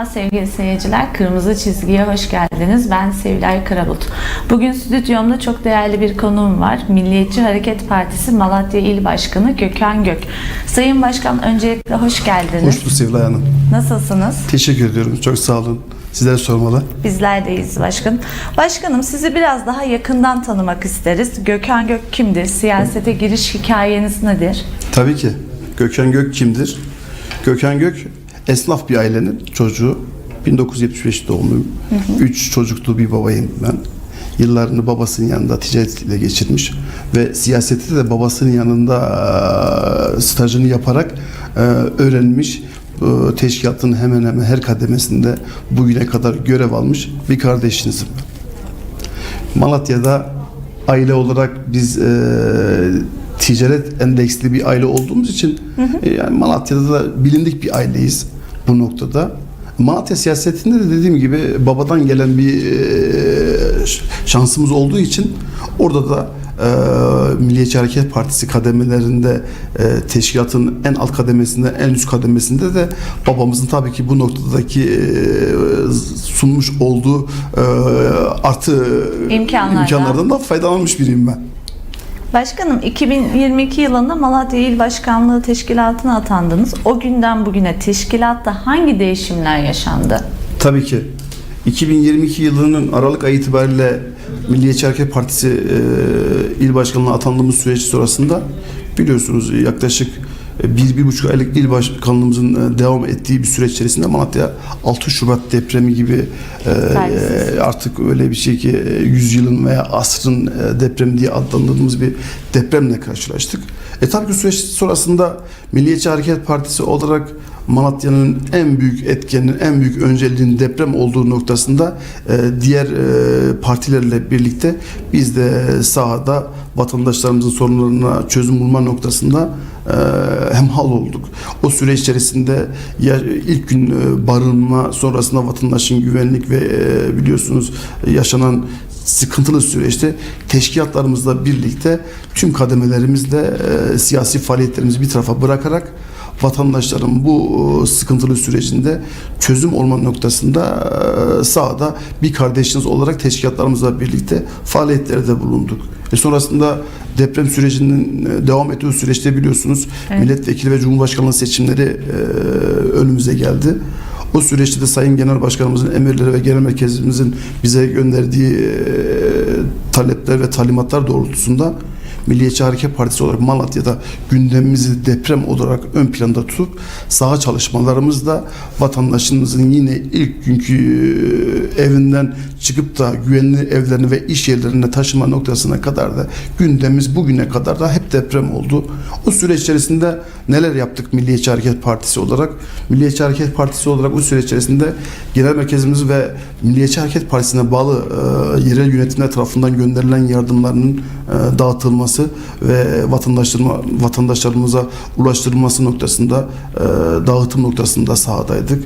Merhaba sevgili seyirciler. Kırmızı Çizgi'ye hoş geldiniz. Ben Sevilay Karabulut. Bugün stüdyomda çok değerli bir konuğum var. Milliyetçi Hareket Partisi Malatya İl Başkanı Gökhan Gök. Sayın Başkan öncelikle hoş geldiniz. Hoş bulduk Sevilay Hanım. Nasılsınız? Teşekkür ediyorum. Çok sağ olun. Sizlere sormalı. Bizler deyiz başkanım. Başkanım sizi biraz daha yakından tanımak isteriz. Gökhan Gök kimdir? Siyasete giriş hikayeniz nedir? Tabii ki. Gökhan Gök kimdir? Gökhan Gök esnaf bir ailenin çocuğu. 1975 doğumluyum. Üç çocuklu bir babayım ben. Yıllarını babasının yanında ticaretiyle geçirmiş ve siyasette de babasının yanında stajını yaparak öğrenmiş. Teşkilatın hemen hemen her kademesinde bugüne kadar görev almış bir kardeşinizim. Malatya'da aile olarak biz ticaret endeksli bir aile olduğumuz için e, yani Malatya'da da bilindik bir aileyiz bu noktada. Malatya siyasetinde de dediğim gibi babadan gelen bir e, şansımız olduğu için orada da e, Milliyetçi Hareket Partisi kademelerinde e, teşkilatın en alt kademesinde en üst kademesinde de babamızın tabii ki bu noktadaki e, sunmuş olduğu e, artı İmkanlardan. imkanlardan da faydalanmış biriyim ben. Başkanım 2022 yılında Malatya İl Başkanlığı Teşkilatı'na atandınız. O günden bugüne teşkilatta hangi değişimler yaşandı? Tabii ki. 2022 yılının Aralık ayı itibariyle Milliyetçi Hareket Partisi e, il başkanlığına atandığımız süreç sonrasında biliyorsunuz yaklaşık bir, bir buçuk aylık il başkanlığımızın e, devam ettiği bir süreç içerisinde Malatya 6 Şubat depremi gibi e, Talihsiz. e, artık öyle bir şey ki e, yüzyılın veya asrın e, depremi diye adlandırdığımız bir depremle karşılaştık. E tabii ki süreç sonrasında Milliyetçi Hareket Partisi olarak Malatya'nın en büyük etkeninin, en büyük önceliğinin deprem olduğu noktasında e, diğer e, partilerle birlikte biz de sahada vatandaşlarımızın sorunlarına çözüm bulma noktasında e, hemhal olduk. O süreç içerisinde ya, ilk gün barınma, sonrasında vatandaşın güvenlik ve biliyorsunuz yaşanan sıkıntılı süreçte teşkilatlarımızla birlikte tüm kademelerimizle e, siyasi faaliyetlerimizi bir tarafa bırakarak vatandaşların bu e, sıkıntılı sürecinde çözüm olma noktasında e, sahada bir kardeşiniz olarak teşkilatlarımızla birlikte faaliyetlerde bulunduk. E sonrasında deprem sürecinin e, devam ettiği süreçte biliyorsunuz Evet. milletvekili ve cumhurbaşkanlığı seçimleri önümüze geldi. O süreçte de Sayın Genel Başkanımızın emirleri ve genel merkezimizin bize gönderdiği talepler ve talimatlar doğrultusunda Milliyetçi Hareket Partisi olarak Malatya'da gündemimizi deprem olarak ön planda tutup saha çalışmalarımızda vatandaşımızın yine ilk günkü e, evinden çıkıp da güvenli evlerine ve iş yerlerine taşıma noktasına kadar da gündemimiz bugüne kadar da hep deprem oldu. O süreç içerisinde neler yaptık Milliyetçi Hareket Partisi olarak? Milliyetçi Hareket Partisi olarak bu süreç içerisinde genel merkezimiz ve Milliyetçi Hareket Partisi'ne bağlı e, yerel yönetimler tarafından gönderilen yardımlarının e, dağıtılması ve vatandaşlarıma, vatandaşlarımıza ulaştırılması noktasında e, dağıtım noktasında sahadaydık.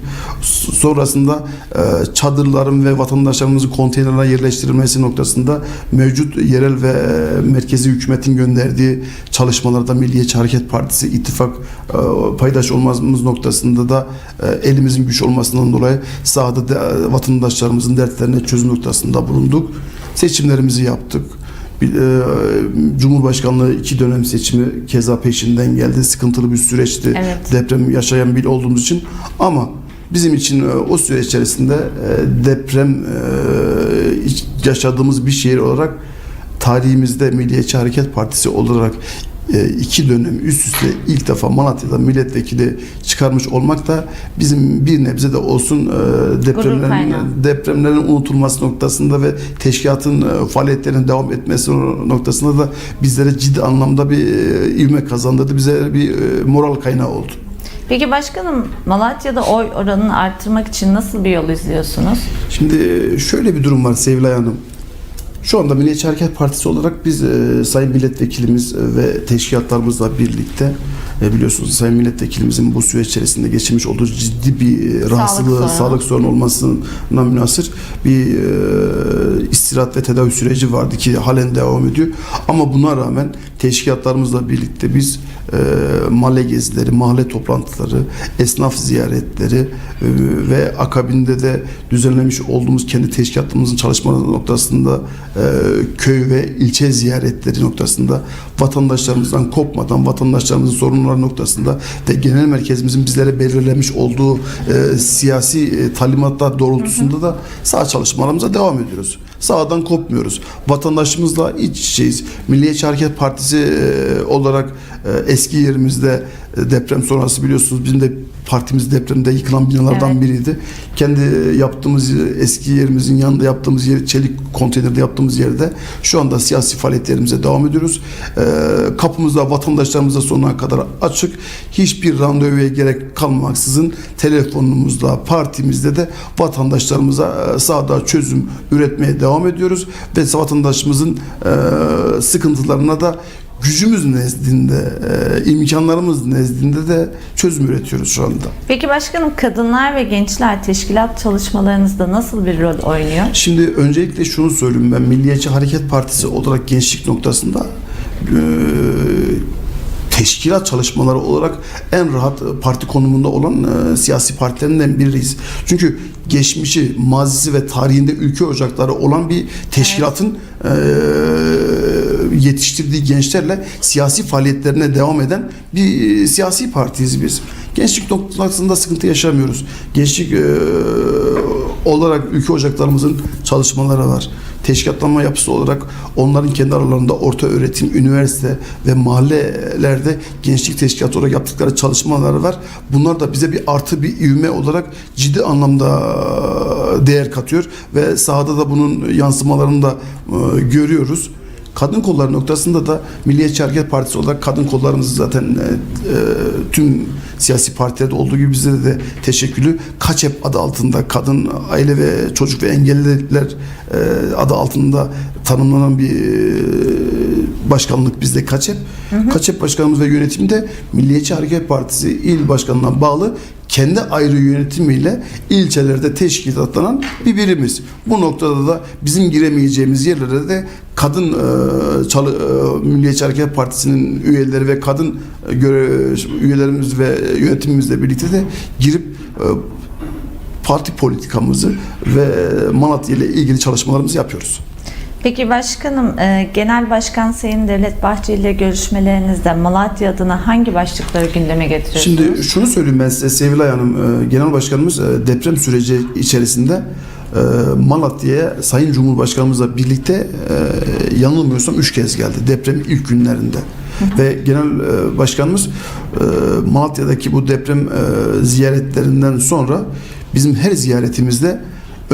Sonrasında e, çadırların ve vatandaşlarımızın konteynerlere yerleştirilmesi noktasında mevcut yerel ve e, merkezi hükümetin gönderdiği çalışmalarda Milliyetçi Hareket Partisi ittifak e, paydaş olmamız noktasında da e, elimizin güç olmasından dolayı sahada de, vatandaşlarımızın dertlerine çözüm noktasında bulunduk. Seçimlerimizi yaptık. Bir, e, Cumhurbaşkanlığı iki dönem seçimi keza peşinden geldi. Sıkıntılı bir süreçti. Evet. Deprem yaşayan bir olduğumuz için. Ama bizim için e, o süreç içerisinde e, deprem yaşadığımız bir şehir olarak tarihimizde Milliyetçi Hareket Partisi olarak iki dönem üst üste ilk defa Malatya'da milletvekili çıkarmış olmak da bizim bir nebze de olsun e, depremlerin depremlerin unutulması noktasında ve teşkilatın e, faaliyetlerinin devam etmesi noktasında da bizlere ciddi anlamda bir e, ivme kazandırdı. Bize bir e, moral kaynağı oldu. Peki başkanım Malatya'da oy oranını arttırmak için nasıl bir yol izliyorsunuz? Şimdi e, şöyle bir durum var Sevilay Hanım. Şu anda Milliyetçi Hareket Partisi olarak biz e, Sayın Milletvekilimiz e, ve teşkilatlarımızla birlikte E, biliyorsunuz Sayın Milletvekilimizin bu süreç içerisinde geçirmiş olduğu ciddi bir e, rahatsızlığı, sorunu. sağlık sorunu olmasına münasır bir e, istirahat ve tedavi süreci vardı ki halen devam ediyor. Ama buna rağmen teşkilatlarımızla birlikte biz e, mahalle gezileri, mahalle toplantıları, esnaf ziyaretleri e, ve akabinde de düzenlemiş olduğumuz kendi teşkilatımızın çalışmaları noktasında e, köy ve ilçe ziyaretleri noktasında vatandaşlarımızdan kopmadan vatandaşlarımızın sorunları noktasında ve genel merkezimizin bizlere belirlemiş olduğu e, siyasi e, talimatlar doğrultusunda da sağ çalışmalarımıza devam ediyoruz. Sağdan kopmuyoruz. Vatandaşımızla iç içeyiz. Milliyetçi Hareket Partisi e, olarak eski yerimizde e, deprem sonrası biliyorsunuz bizim de partimiz depremde yıkılan binalardan Evet. biriydi. Kendi yaptığımız eski yerimizin yanında yaptığımız yer, çelik konteynerde yaptığımız yerde şu anda siyasi faaliyetlerimize devam ediyoruz. E, kapımızda vatandaşlarımıza sonuna kadar açık. Hiçbir randevuya gerek kalmaksızın telefonumuzda, partimizde de vatandaşlarımıza e, sahada çözüm üretmeye devam ediyoruz ve vatandaşımızın e, sıkıntılarına da gücümüz nezdinde, e, imkanlarımız nezdinde de çözüm üretiyoruz şu anda. Peki başkanım kadınlar ve gençler teşkilat çalışmalarınızda nasıl bir rol oynuyor? Şimdi öncelikle şunu söyleyeyim ben Milliyetçi Hareket Partisi olarak gençlik noktasında e, teşkilat çalışmaları olarak en rahat parti konumunda olan e, siyasi partilerinden biriyiz. Çünkü geçmişi, mazisi ve tarihinde ülke ocakları olan bir teşkilatın e, yetiştirdiği gençlerle siyasi faaliyetlerine devam eden bir e, siyasi partiyiz biz. Gençlik noktasında sıkıntı yaşamıyoruz. Gençlik e, olarak ülke ocaklarımızın çalışmaları var. Teşkilatlanma yapısı olarak onların kendi aralarında orta öğretim, üniversite ve mahallelerde gençlik teşkilatı olarak yaptıkları çalışmaları var. Bunlar da bize bir artı bir ivme olarak ciddi anlamda değer katıyor ve sahada da bunun yansımalarını da e, görüyoruz. Kadın kolları noktasında da Milliyetçi Hareket Partisi olarak kadın kollarımızı zaten e, e, tüm siyasi partilerde olduğu gibi bize de teşekkülü KAÇEP adı altında kadın aile ve çocuk ve engelliler e, adı altında tanımlanan bir e, başkanlık bizde KAÇEP. KAÇEP başkanımız ve yönetimde Milliyetçi Hareket Partisi il başkanına bağlı kendi ayrı yönetimiyle ilçelerde teşkilatlanan bir birimiz. Bu noktada da bizim giremeyeceğimiz yerlere de kadın e, çalı, e, Milliyetçi Hareket Partisi'nin üyeleri ve kadın e, üyelerimiz ve yönetimimizle birlikte de girip e, parti politikamızı ve Malatya ile ilgili çalışmalarımızı yapıyoruz. Peki başkanım, e, Genel Başkan Sayın Devlet Bahçeli ile görüşmelerinizde Malatya adına hangi başlıkları gündeme getiriyorsunuz? Şimdi şunu söyleyeyim ben size Sevilay Hanım, e, Genel Başkanımız e, deprem süreci içerisinde Malatya'ya Sayın Cumhurbaşkanımızla birlikte yanılmıyorsam üç kez geldi depremin ilk günlerinde. Ve Genel Başkanımız Malatya'daki bu deprem ziyaretlerinden sonra bizim her ziyaretimizde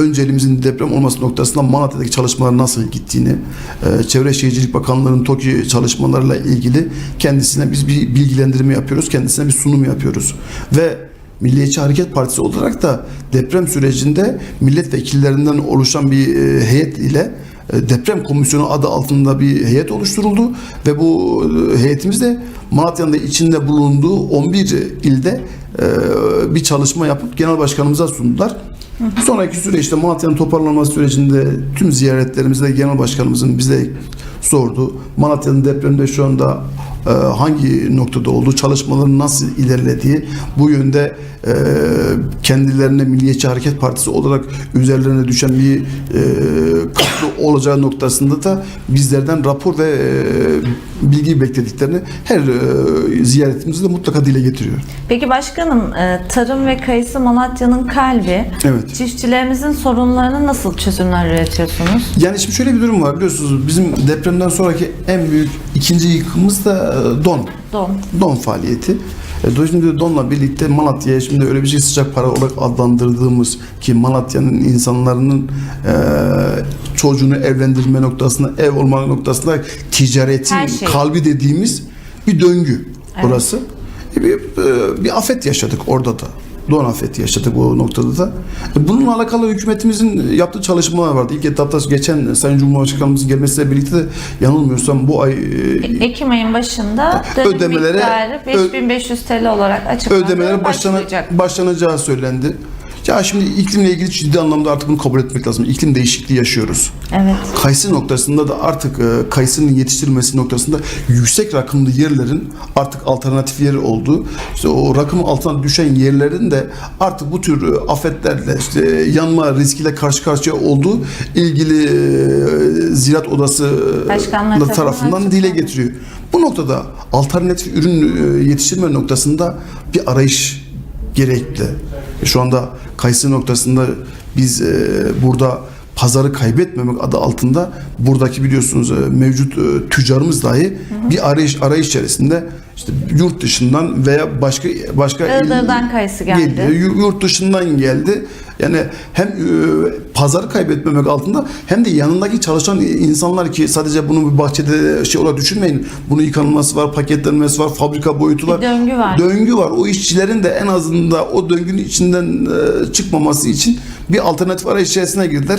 önceliğimizin deprem olması noktasında Malatya'daki çalışmalar nasıl gittiğini, e, Çevre Şehircilik Bakanlığı'nın TOKİ çalışmalarıyla ilgili kendisine biz bir bilgilendirme yapıyoruz, kendisine bir sunum yapıyoruz. Ve Milliyetçi Hareket Partisi olarak da deprem sürecinde milletvekillerinden oluşan bir e, heyet ile deprem komisyonu adı altında bir heyet oluşturuldu ve bu e, heyetimiz de Malatya'nın da içinde bulunduğu 11 ilde e, bir çalışma yapıp genel başkanımıza sundular. Sonraki süreçte Malatya'nın toparlanması sürecinde tüm ziyaretlerimizde genel başkanımızın bize sordu. Malatya'nın depremde şu anda e, hangi noktada olduğu, çalışmaların nasıl ilerlediği, bu yönde e, kendilerine Milliyetçi Hareket Partisi olarak üzerlerine düşen bir e, katkı olacağı noktasında da bizlerden rapor ve e, bilgi beklediklerini her e, ziyaretimizde mutlaka dile getiriyor. Peki başkanım, e, tarım ve kayısı Malatya'nın kalbi. Evet. Çiftçilerimizin sorunlarına nasıl çözümler üretiyorsunuz? Yani şimdi şöyle bir durum var biliyorsunuz bizim depremden sonraki en büyük ikinci yıkımımız da e, don. Don. Don faaliyeti. E, Şimdi donla birlikte Malatya'ya şimdi öyle bir şey sıcak para olarak adlandırdığımız ki Malatya'nın insanların e, çocuğunu evlendirme noktasında, ev olma noktasında ticaretin şey. kalbi dediğimiz bir döngü Evet. burası. E, Bir, e, bir afet yaşadık orada da. Doğan afeti yaşadık o noktada da. E, Bununla alakalı hükümetimizin yaptığı çalışmalar vardı. İlk etapta geçen Sayın Cumhurbaşkanımızın gelmesiyle birlikte de yanılmıyorsam bu ay e, Ekim ayın başında dönüm Ödemelere- miktarı 5500 TL olarak açıklandı. ödemelere başlana, başlanacağı söylendi. Ya şimdi iklimle ilgili ciddi anlamda artık bunu kabul etmek lazım. İklim değişikliği yaşıyoruz. Evet. Kayısı noktasında da artık e, kayısının yetiştirilmesi noktasında yüksek rakımlı yerlerin artık alternatif yeri olduğu, işte o rakım altına düşen yerlerin de artık bu tür e, afetlerle işte e, yanma riskiyle karşı karşıya olduğu ilgili e, Ziraat Odası Başkanlar tarafından dile getiriyor. Bu noktada alternatif ürün yetiştirme noktasında bir arayış gerekli. Şu anda kayısı noktasında biz e, burada pazarı kaybetmemek adı altında buradaki biliyorsunuz e, mevcut e, tüccarımız dahi bir arayış arayış içerisinde işte yurt dışından veya başka başka Iğdır'dan kayısı geldi. Geldi, yu- yurt dışından geldi. Yani hem e, pazarı kaybetmemek altında hem de yanındaki çalışan insanlar ki sadece bunu bir bahçede şey olarak düşünmeyin. Bunun yıkanılması var, paketlenmesi var, fabrika boyutu var. Bir döngü var. Döngü var. O işçilerin de en azından o döngünün içinden e, çıkmaması için bir alternatif arayış içerisine girdiler.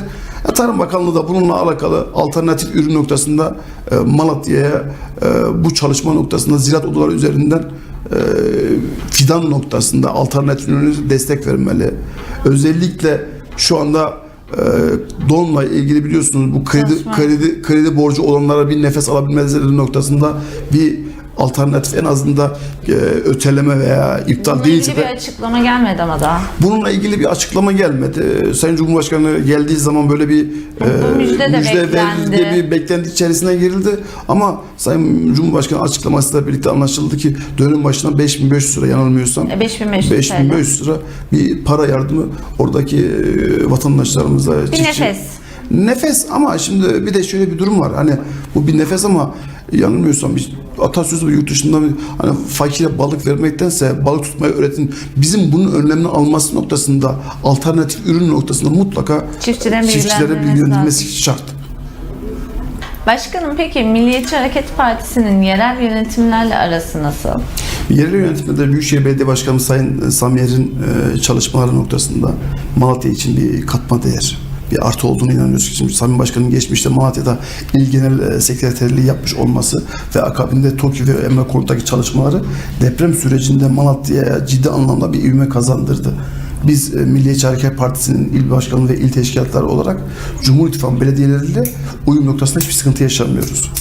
E, Tarım Bakanlığı da bununla alakalı alternatif ürün noktasında e, Malatya'ya e, bu çalışma noktasında ziraat odaları üzerinden e, fidan noktasında alternatif ürünü destek vermeli. Özellikle şu anda e, donla ilgili biliyorsunuz bu kredi Çalışma. kredi kredi borcu olanlara bir nefes alabilmeleri noktasında bir alternatif en azından e, öteleme veya iptal Bununla değilse ilgili de bir açıklama gelmedi ama daha. Bununla ilgili bir açıklama gelmedi. Ee, Sayın Cumhurbaşkanı geldiği zaman böyle bir Bu müjde de verildi beklendi. diye bir beklenti içerisine girildi. Ama Sayın Cumhurbaşkanı açıklamasıyla birlikte anlaşıldı ki dönüm başına 5500 lira yanılmıyorsam E, 5500 TL. 5500 lira bir para yardımı oradaki e, vatandaşlarımıza Bir nefes. Nefes ama şimdi bir de şöyle bir durum var. Hani bu bir nefes ama yanılmıyorsam bir atasözü yurt dışında hani fakire balık vermektense balık tutmayı öğretin. Bizim bunun önlemini alması noktasında alternatif ürün noktasında mutlaka Çiftçilerin çiftçilere bilgilendirilmesi şart. Başkanım peki Milliyetçi Hareket Partisi'nin yerel yönetimlerle arası nasıl? Yerel yönetimde de Büyükşehir Belediye Başkanı Sayın Samyer'in e, çalışmaları noktasında Malatya için bir katma değer, bir artı olduğunu inanıyoruz. Şimdi Sayın Başkan'ın geçmişte Malatya'da il genel e, sekreterliği yapmış olması ve akabinde TOKİ ve Emre Konut'taki çalışmaları deprem sürecinde Malatya'ya ciddi anlamda bir ivme kazandırdı. Biz e, Milliyetçi Hareket Partisi'nin il başkanı ve il teşkilatları olarak Cumhur İttifakı belediyeleriyle uyum noktasında hiçbir sıkıntı yaşamıyoruz.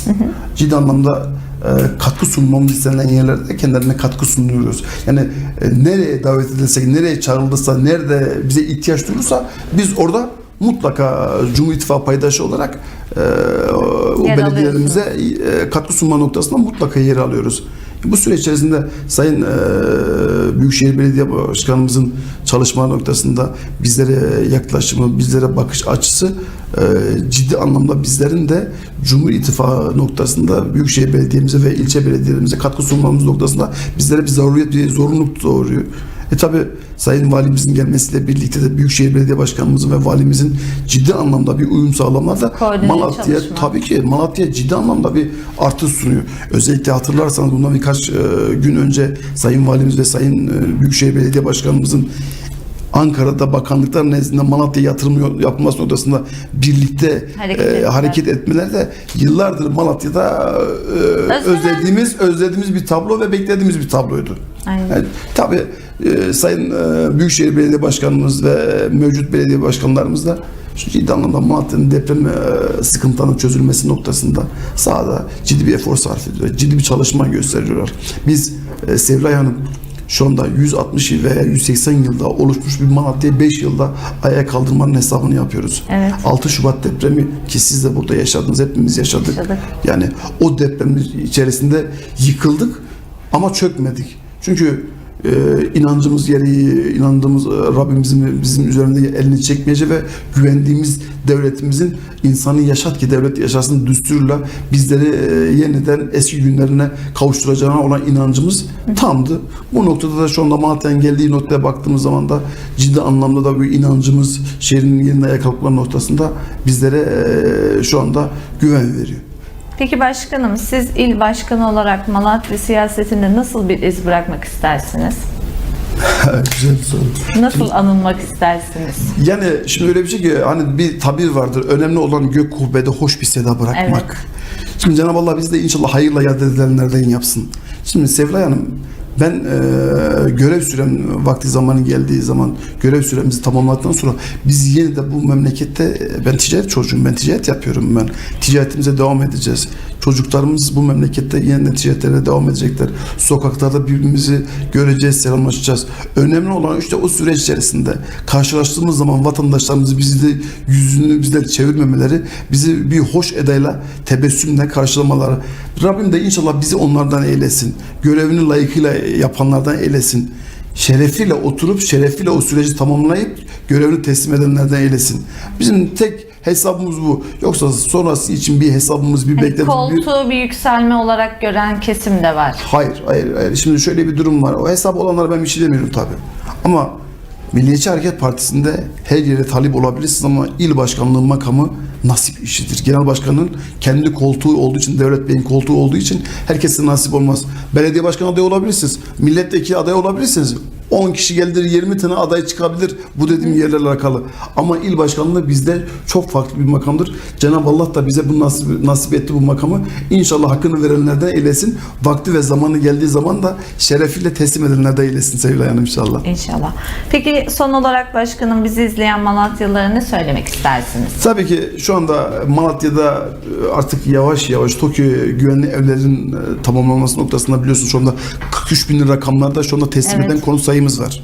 Ciddi anlamda e, katkı sunmamız istenilen yerlerde kendilerine katkı sunuyoruz. Yani e, nereye davet edilsek, nereye çağrılırsa, nerede bize ihtiyaç duyulursa biz orada mutlaka Cumhur İttifakı paydaşı olarak e, o Yer belediyelerimize e, katkı sunma noktasında mutlaka yer alıyoruz. Bu süreç içerisinde Sayın e, Büyükşehir Belediye Başkanımızın çalışma noktasında bizlere yaklaşımı, bizlere bakış açısı e, ciddi anlamda bizlerin de Cumhur İttifakı noktasında Büyükşehir Belediye'mize ve ilçe belediyelerimize katkı sunmamız noktasında bizlere bir zaruriyet, bir zorunluluk doğuruyor. E tabi Sayın Valimizin gelmesiyle birlikte de Büyükşehir Belediye Başkanımızın ve Valimizin ciddi anlamda bir uyum sağlamada Koordine Malatya çalışma. tabii ki Malatya ciddi anlamda bir artı sunuyor. Özellikle hatırlarsanız bundan birkaç e, gün önce Sayın Valimiz ve Sayın e, Büyükşehir Belediye Başkanımızın Ankara'da bakanlıklar nezdinde Malatya yatırım yapılması noktasında birlikte Hareket e, hareket etmeler de yıllardır Malatya'da e, özlediğimiz özlediğimiz bir tablo ve beklediğimiz bir tabloydu. Aynen. Yani, tabii e, Sayın e, Büyükşehir Belediye Başkanımız ve mevcut belediye başkanlarımız da şu ciddi anlamda Malatya'nın deprem e, sıkıntılarının çözülmesi noktasında sahada ciddi bir efor sarf ediyorlar. Ciddi bir çalışma gösteriyorlar. Biz e, Sevilay Hanım şu anda 160 yıl veya 180 yılda oluşmuş bir Malatya'yı 5 yılda ayağa kaldırmanın hesabını yapıyoruz. Evet. 6 Şubat depremi ki siz de burada yaşadınız, hepimiz yaşadık. Yaşadık. Yani o depremin içerisinde yıkıldık ama çökmedik. Çünkü e, inancımız gereği, inandığımız e, Rabbimizin bizim üzerinde elini çekmeyeceği ve güvendiğimiz devletimizin insanı yaşat ki devlet yaşasın düsturuyla bizleri e, yeniden eski günlerine kavuşturacağına olan inancımız tamdı. Bu noktada da şu anda Malatya'nın geldiği noktaya baktığımız zaman da ciddi anlamda da bu inancımız şehrin yeniden ayağa noktasında bizlere e, şu anda güven veriyor. Peki başkanım siz il başkanı olarak Malatya siyasetinde nasıl bir iz bırakmak istersiniz? Güzel soru. Nasıl anılmak istersiniz? Yani şimdi öyle bir şey ki hani bir tabir vardır. Önemli olan gök kubbede hoş bir seda bırakmak. Şimdi Cenab-ı Allah bizi de inşallah hayırla yad edilenlerden yapsın. Şimdi Sevlay Hanım ben e, görev sürem vakti zamanı geldiği zaman görev süremizi tamamladıktan sonra biz yine de bu memlekette e, ben ticaret çocuğum ben ticaret yapıyorum ben. Ticaretimize devam edeceğiz. Çocuklarımız bu memlekette yeniden ticaretlerine devam edecekler. Sokaklarda birbirimizi göreceğiz selamlaşacağız. Önemli olan işte o süreç içerisinde karşılaştığımız zaman vatandaşlarımız bizi de yüzünü bizden çevirmemeleri bizi bir hoş edayla tebessümle karşılamaları. Rabbim de inşallah bizi onlardan eylesin. Görevini layıkıyla yapanlardan eylesin şerefiyle oturup şerefiyle o süreci tamamlayıp görevini teslim edenlerden eylesin. Bizim tek hesabımız bu. Yoksa sonrası için bir hesabımız, bir Hani beklentimiz, bir... koltuğu bir yükselme olarak gören kesim de var. Hayır, hayır, hayır. Şimdi şöyle bir durum var. O hesap olanlara ben bir şey demiyorum tabii. Ama Milliyetçi Hareket Partisi'nde her yere talip olabilirsiniz ama il başkanlığı makamı nasip işidir. Genel başkanın kendi koltuğu olduğu için, devlet beyin koltuğu olduğu için herkese nasip olmaz. Belediye başkanı adayı olabilirsiniz. Milletvekili adayı olabilirsiniz. 10 kişi gelir 20 tane aday çıkabilir bu dediğim yerlerle alakalı. Ama il başkanlığı bizde çok farklı bir makamdır. Cenab-ı Allah da bize bu nasip, nasip etti bu makamı. İnşallah hakkını verenlerden eylesin. Vakti ve zamanı geldiği zaman da şerefiyle teslim edenlerden eylesin sevgili Hanım inşallah. İnşallah. Peki son olarak başkanım bizi izleyen Malatyalılara ne söylemek istersiniz? Tabii ki şu anda Malatya'da e, artık yavaş yavaş Tokyo güvenli evlerin e, tamamlanması noktasında biliyorsunuz şu anda 43 bin rakamlarda şu anda teslim Evet. eden konut sayımız var.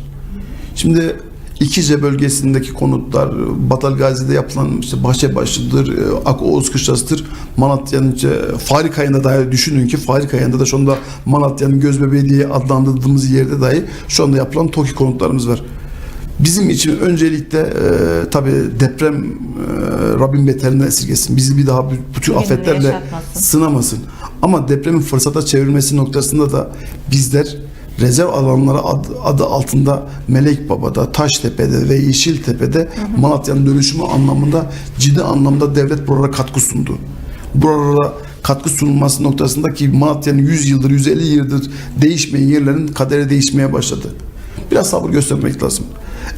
Şimdi İkice bölgesindeki konutlar, Batal Gazi'de yapılan işte Bahçebaşı'dır, e, Akoğuz Kışlası'dır. Malatya'nın işte Fahri Kaya'nda dahi düşünün ki Fahri Kaya'nda da şu anda Malatya'nın Gözbebeği diye adlandırdığımız yerde dahi şu anda yapılan TOKİ konutlarımız var. Bizim için öncelikle e, tabii deprem e, Rabbim beterinden esirgesin. Bizi bir daha Bir günde afetlerle yaşatmasın. sınamasın. Ama depremin fırsata çevirmesi noktasında da bizler rezerv alanları adı, adı altında Melek Baba'da, Taştepe'de ve Yeşiltepe'de Malatya'nın dönüşümü anlamında ciddi anlamda devlet buralara katkı sundu. Buralara katkı sunulması noktasında ki Malatya'nın 100 yıldır, 150 yıldır değişmeyen yerlerin kaderi değişmeye başladı. Biraz sabır göstermek lazım.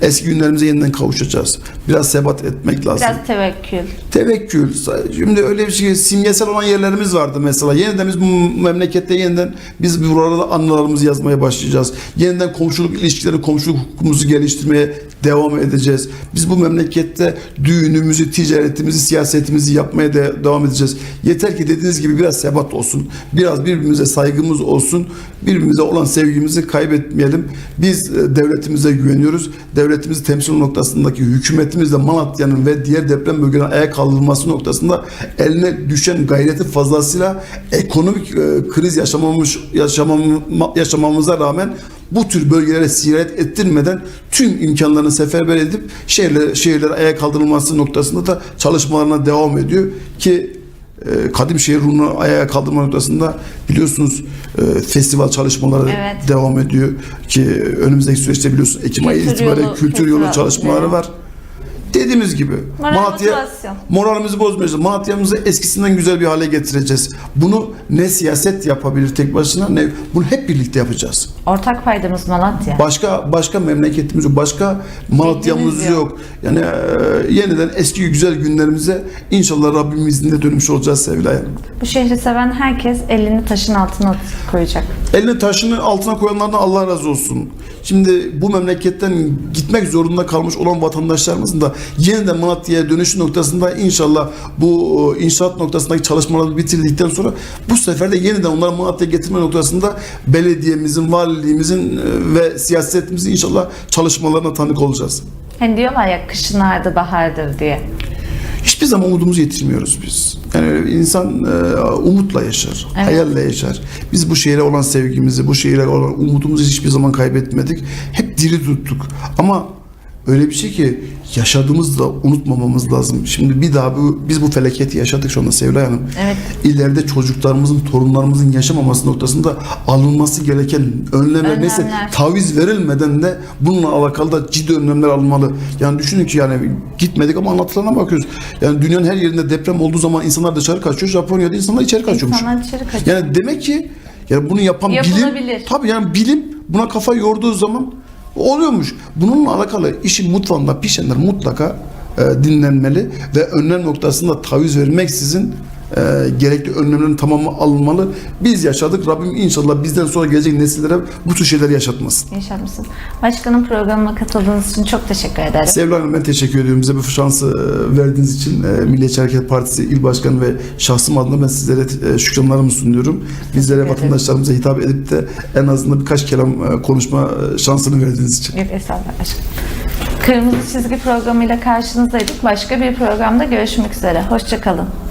Eski günlerimize yeniden kavuşacağız. Biraz sebat etmek lazım. Biraz tevekkül. Tevekkül. Şimdi öyle bir şey simgesel olan yerlerimiz vardı mesela. Yeniden biz bu memlekette yeniden biz burada anılarımızı yazmaya başlayacağız. Yeniden komşuluk ilişkileri, komşuluk hukukumuzu geliştirmeye devam edeceğiz. Biz bu memlekette düğünümüzü, ticaretimizi, siyasetimizi yapmaya de devam edeceğiz. Yeter ki dediğiniz gibi biraz sebat olsun. Biraz birbirimize saygımız olsun. Birbirimize olan sevgimizi kaybetmeyelim. Biz e, devletimize güveniyoruz. Devletimizi temsil noktasındaki hükümetimizle Malatya'nın ve diğer deprem bölgelerinin ayağa kaldırılması noktasında eline düşen gayreti fazlasıyla ekonomik e, kriz yaşamamış yaşamam, yaşamamıza rağmen bu tür bölgelere siyaret ettirmeden tüm imkanlarını seferber edip şehirler, şehirlere ayağa kaldırılması noktasında da çalışmalarına devam ediyor ki e, kadim şehir ruhunu ayağa kaldırma noktasında biliyorsunuz festival çalışmaları Evet. devam ediyor ki önümüzdeki süreçte biliyorsunuz Ekim ayı Kültür itibariyle yolu kültür yolu çalışmaları evet. var. Dediğimiz gibi Moral Malatya motivasyon. moralimizi bozmayacağız. Malatya'mızı eskisinden güzel bir hale getireceğiz. Bunu ne siyaset yapabilir tek başına ne bunu hep birlikte yapacağız. Ortak paydamız Malatya. Başka başka memleketimiz yok. Başka Malatya'mız yok. yok. Yani e, yeniden eski güzel günlerimize inşallah Rabbim izniyle dönmüş olacağız sevgili Ayhan. Bu şehri seven herkes elini taşın altına koyacak. Eline taşını altına koyanlardan Allah razı olsun. Şimdi bu memleketten gitmek zorunda kalmış olan vatandaşlarımızın da yeniden Malatya'ya dönüşü noktasında inşallah bu e, inşaat noktasındaki çalışmaları bitirdikten sonra bu sefer de yeniden onları Malatya'ya getirme noktasında belediyemizin, valiliğimizin e, ve siyasetimizin inşallah çalışmalarına tanık olacağız. Hani diyorlar ya kışın ardı bahardır diye. Hiçbir zaman umudumuzu yitirmiyoruz biz. Yani insan e, umutla yaşar, Evet. hayalle yaşar. Biz bu şehre olan sevgimizi, bu şehre olan umudumuzu hiçbir zaman kaybetmedik. Hep diri tuttuk. Ama öyle bir şey ki yaşadığımızı da unutmamamız lazım. Şimdi bir daha bu, biz bu felaketi yaşadık şu anda Sevray Hanım. Evet. İleride çocuklarımızın, torunlarımızın yaşamaması noktasında alınması gereken önlemler neyse Önlemler. taviz verilmeden de bununla alakalı da ciddi önlemler alınmalı. Yani düşünün ki yani gitmedik ama anlatılana bakıyoruz. Yani dünyanın her yerinde deprem olduğu zaman insanlar dışarı kaçıyor. Japonya'da insanlar içeri kaçıyormuş. İnsanlar dışarı kaçıyor. Yani demek ki yani bunu yapan bilim tabii yani bilim buna kafa yorduğu zaman Oluyormuş. Bununla alakalı işin mutfağında pişenler mutlaka e, dinlenmeli ve önlem noktasında taviz vermeksizin e, gerekli önlemlerin tamamı alınmalı. Biz yaşadık. Rabbim inşallah bizden sonra gelecek nesillere bu tür şeyleri yaşatmasın. Yaşamışsın. Başkanım programıma katıldığınız için çok teşekkür ederim. Sevgili Hanım ben teşekkür ediyorum. Bize bu şansı e, verdiğiniz için e, Milliyetçi Hareket Partisi İl Başkanı ve şahsım adına ben sizlere e, şükranlarımı sunuyorum. Bizlere vatandaşlarımıza hitap edip de en azından birkaç kelam e, konuşma e, şansını verdiğiniz için. Estağfurullah başkanım. Kırmızı Çizgi programıyla karşınızdaydık. Başka bir programda görüşmek üzere. Hoşçakalın.